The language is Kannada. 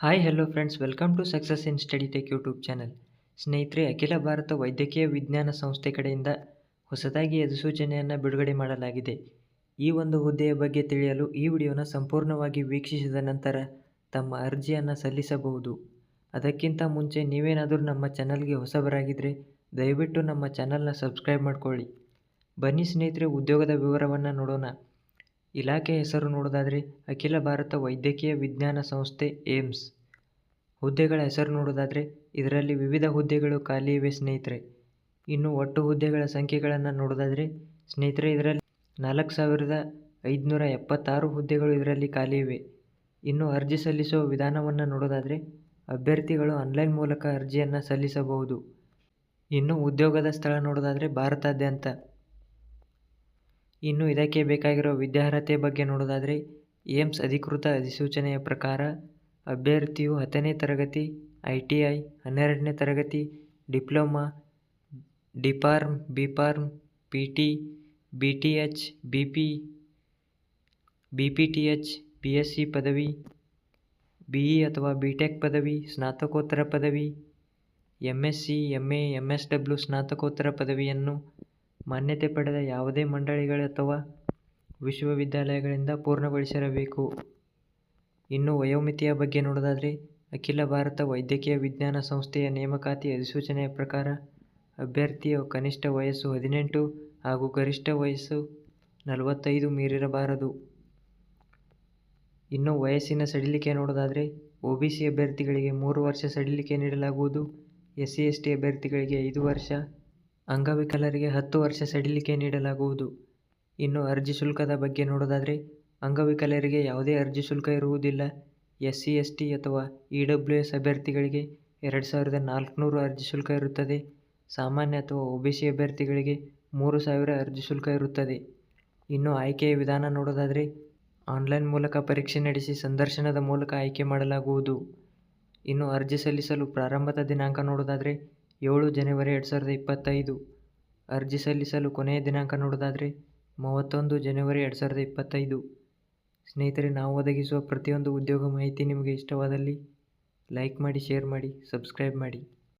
Hi hello friends welcome to success in study tech YouTube channel ಸ್ನೇಹಿತರೆ, ಅಖಿಲ ಭಾರತ ವೈದ್ಯಕೀಯ ವಿಜ್ಞಾನ ಸಂಸ್ಥೆ ಕಡೆಯಿಂದ ಹೊಸದಾಗಿ ಅಧಿಸೂಚನೆಯನ್ನು ಬಿಡುಗಡೆ ಮಾಡಲಾಗಿದೆ. ಈ ಒಂದು ಹುದ್ದೆಯ ಬಗ್ಗೆ ತಿಳಿಯಲು ಈ ವಿಡಿಯೋನ ಸಂಪೂರ್ಣವಾಗಿ ವೀಕ್ಷಿಸಿದ ನಂತರ ತಮ್ಮ ಅರ್ಜಿಯನ್ನು ಸಲ್ಲಿಸಬಹುದು. ಅದಕ್ಕಿಂತ ಮುಂಚೆ ನೀವೇನಾದರೂ ನಮ್ಮ ಚಾನಲ್ಗೆ ಹೊಸಬರಾಗಿದ್ದರೆ ದಯವಿಟ್ಟು ನಮ್ಮ ಚಾನಲ್ನ ಸಬ್ಸ್ಕ್ರೈಬ್ ಮಾಡಿಕೊಳ್ಳಿ. ಬನ್ನಿ ಸ್ನೇಹಿತರೆ, ಉದ್ಯೋಗದ ವಿವರವನ್ನು ನೋಡೋಣ. ಇಲಾಖೆ ಹೆಸರು ನೋಡೋದಾದರೆ ಅಖಿಲ ಭಾರತ ವೈದ್ಯಕೀಯ ವಿಜ್ಞಾನ ಸಂಸ್ಥೆ ಏಮ್ಸ್. ಹುದ್ದೆಗಳ ಹೆಸರು ನೋಡೋದಾದರೆ ಇದರಲ್ಲಿ ವಿವಿಧ ಹುದ್ದೆಗಳು ಖಾಲಿ ಇವೆ ಸ್ನೇಹಿತರೆ. ಇನ್ನು ಒಟ್ಟು ಹುದ್ದೆಗಳ ಸಂಖ್ಯೆಗಳನ್ನು ನೋಡೋದಾದರೆ ಸ್ನೇಹಿತರೆ ಇದರಲ್ಲಿ ನಾಲ್ಕು ಸಾವಿರದ ಐದುನೂರ ಎಪ್ಪತ್ತಾರು ಹುದ್ದೆಗಳು ಇದರಲ್ಲಿ ಖಾಲಿ ಇವೆ ಇನ್ನು ಅರ್ಜಿ ಸಲ್ಲಿಸುವ ವಿಧಾನವನ್ನು ನೋಡೋದಾದರೆ ಅಭ್ಯರ್ಥಿಗಳು ಆನ್ಲೈನ್ ಮೂಲಕ ಅರ್ಜಿಯನ್ನು ಸಲ್ಲಿಸಬಹುದು. ಇನ್ನು ಉದ್ಯೋಗದ ಸ್ಥಳ ನೋಡೋದಾದರೆ ಭಾರತಾದ್ಯಂತ. ಇನ್ನು ಇದಕ್ಕೆ ಬೇಕಾಗಿರೋ ವಿದ್ಯಾರ್ಹತೆ ಬಗ್ಗೆ ನೋಡೋದಾದರೆ ಏಮ್ಸ್ ಅಧಿಕೃತ ಅಧಿಸೂಚನೆಯ ಪ್ರಕಾರ ಅಭ್ಯರ್ಥಿಯು ಹತ್ತನೇ ತರಗತಿ, ಐ ಟಿ ಐ, ಹನ್ನೆರಡನೇ ತರಗತಿ, diploma D Pharm B Pharm P T, B T H, B P B P T H B S C ಪದವಿ, ಬಿ ಇ ಅಥವಾ ಬಿ ಟೆಕ್ ಪದವಿ, ಸ್ನಾತಕೋತ್ತರ ಪದವಿ M S C M A M S W ಸ್ನಾತಕೋತ್ತರ ಪದವಿಯನ್ನು ಮಾನ್ಯತೆ ಪಡೆದ ಯಾವುದೇ ಮಂಡಳಿಗಳು ಅಥವಾ ವಿಶ್ವವಿದ್ಯಾಲಯಗಳಿಂದ ಪೂರ್ಣಗೊಳಿಸಿರಬೇಕು. ಇನ್ನು ವಯೋಮಿತಿಯ ಬಗ್ಗೆ ನೋಡೋದಾದರೆ, ಅಖಿಲ ಭಾರತ ವೈದ್ಯಕೀಯ ವಿಜ್ಞಾನ ಸಂಸ್ಥೆಯ ನೇಮಕಾತಿ ಅಧಿಸೂಚನೆಯ ಪ್ರಕಾರ, ಅಭ್ಯರ್ಥಿಯ ಕನಿಷ್ಠ ವಯಸ್ಸು ಹದಿನೆಂಟು ಹಾಗೂ ಗರಿಷ್ಠ ವಯಸ್ಸು ನಲವತ್ತೈದು ಮೀರಿರಬಾರದು. ಇನ್ನು ವಯಸ್ಸಿನ ಸಡಿಲಿಕೆ ನೋಡೋದಾದರೆ, ಒ ಬಿ ಸಿ ಅಭ್ಯರ್ಥಿಗಳಿಗೆ ಮೂರು ವರ್ಷ ಸಡಿಲಿಕೆ ನೀಡಲಾಗುವುದು, ಎಸ್ ಸಿ ಎಸ್ ಟಿ ಅಭ್ಯರ್ಥಿಗಳಿಗೆ ಐದು ವರ್ಷ ಅಂಗವಿಕಲರಿಗೆ ಹತ್ತು ವರ್ಷ ಸಡಿಲಿಕೆ ನೀಡಲಾಗುವುದು. ಇನ್ನು ಅರ್ಜಿ ಶುಲ್ಕದ ಬಗ್ಗೆ ನೋಡೋದಾದರೆ, ಅಂಗವಿಕಲರಿಗೆ ಯಾವುದೇ ಅರ್ಜಿ ಶುಲ್ಕ ಇರುವುದಿಲ್ಲ. ಎಸ್ ಸಿ ಎಸ್ ಟಿ ಅಥವಾ ಇ ಡಬ್ಲ್ಯೂ ಎಸ್ ಅಭ್ಯರ್ಥಿಗಳಿಗೆ ಎರಡು ಸಾವಿರದ ನಾಲ್ಕುನೂರು ಅರ್ಜಿ ಶುಲ್ಕ ಇರುತ್ತದೆ. ಸಾಮಾನ್ಯ ಅಥವಾ ಒ ಬಿ ಸಿ ಅಭ್ಯರ್ಥಿಗಳಿಗೆ ಮೂರು ಸಾವಿರ ಅರ್ಜಿ ಶುಲ್ಕ ಇರುತ್ತದೆ. ಇನ್ನು ಆಯ್ಕೆಯ ವಿಧಾನ ನೋಡೋದಾದರೆ, ಆನ್ಲೈನ್ ಮೂಲಕ ಪರೀಕ್ಷೆ ನಡೆಸಿ ಸಂದರ್ಶನದ ಮೂಲಕ ಆಯ್ಕೆ ಮಾಡಲಾಗುವುದು. ಇನ್ನು ಅರ್ಜಿ ಸಲ್ಲಿಸಲು ಪ್ರಾರಂಭದ ದಿನಾಂಕ ನೋಡೋದಾದರೆ ಏಳು ಜನವರಿ ಎರಡು ಸಾವಿರದ ಇಪ್ಪತ್ತೈದು. ಅರ್ಜಿ ಸಲ್ಲಿಸಲು ಕೊನೆಯ ದಿನಾಂಕ ನೋಡೋದಾದರೆ ಮೂವತ್ತೊಂದು ಜನವರಿ ಎರಡು ಸಾವಿರದ ಇಪ್ಪತ್ತೈದು. ಸ್ನೇಹಿತರೆ, ನಾವು ಒದಗಿಸುವ ಪ್ರತಿಯೊಂದು ಉದ್ಯೋಗ ಮಾಹಿತಿ ನಿಮಗೆ ಇಷ್ಟವಾದಲ್ಲಿ ಲೈಕ್ ಮಾಡಿ, ಶೇರ್ ಮಾಡಿ, ಸಬ್ಸ್ಕ್ರೈಬ್ ಮಾಡಿ.